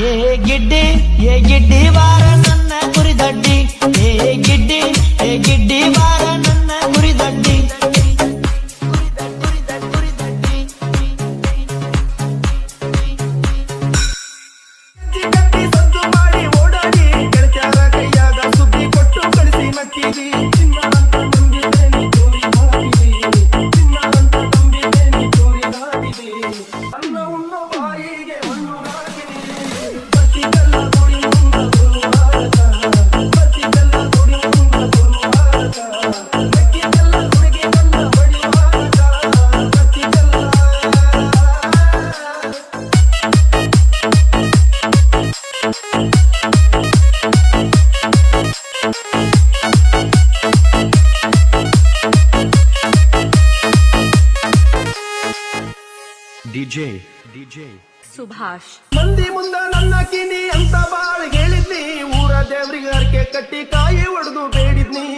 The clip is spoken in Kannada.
ஏ கிட்டி ஏ கிட்டி வார சொன்ன புரிதட்டி ஏ கிட்டி ஏ கிட்டி வார ಡಿಜೆ ಡಿಜೆ ಸುಭಾಷ್. ಮಂದಿ ಮುಂದ ನನ್ನ ಕಿನಿ ಅಂತ ಬಾಳ್ ಹೇಳಿದ್ನಿ. ಊರ ದೇವ್ರಿಗೆ ಅರ್ಕೆ ಕಟ್ಟಿ ಕಾಯಿ ಒಡದು ಬೇಡಿದ್ನಿ.